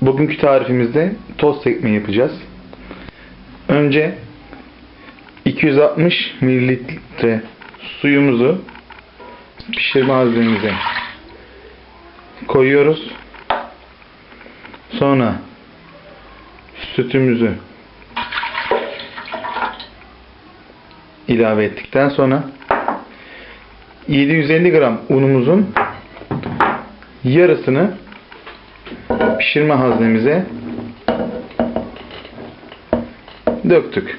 Bugünkü tarifimizde tost ekmeği yapacağız. Önce 260 mililitre suyumuzu pişirme malzememize koyuyoruz. Sonra sütümüzü ilave ettikten sonra 750 gram unumuzun yarısını pişirme haznemize döktük.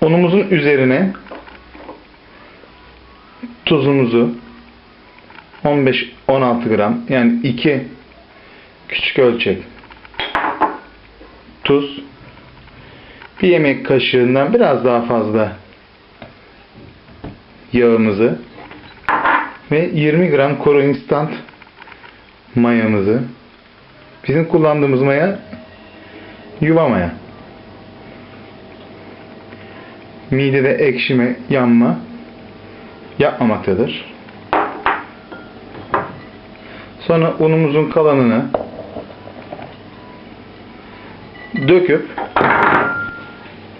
Unumuzun üzerine tuzumuzu 15-16 gram yani 2 küçük ölçek tuz bir yemek kaşığından biraz daha fazla yağımızı ve 20 gram kuru instant mayamızı bizim kullandığımız maya yuva maya midede ekşime yanma yapmamaktadır. Sonra unumuzun kalanını döküp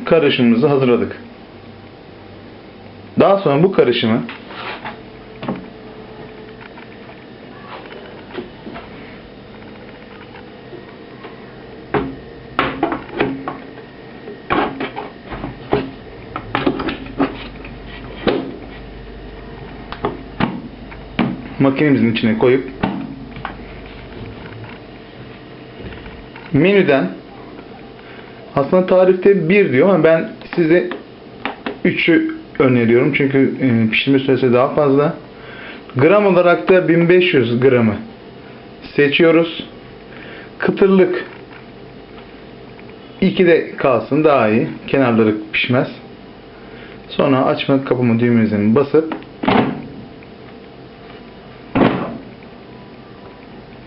karışımımızı hazırladık. Daha sonra bu karışımı makinemizin içine koyup menüden aslında tarifte bir diyor ama ben size 3'ü öneriyorum. Çünkü e, pişirme süresi daha fazla. Gram olarak da 1500 gramı seçiyoruz. Kıtırlık 2'de kalsın daha iyi. Kenarları pişmez. Sonra açma kapama düğmesini basıp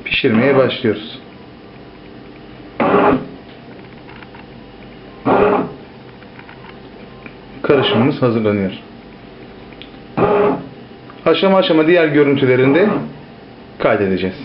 pişirmeye başlıyoruz. karışımımız hazırlanıyor. Aşama aşama diğer görüntülerinde kaydedeceğiz.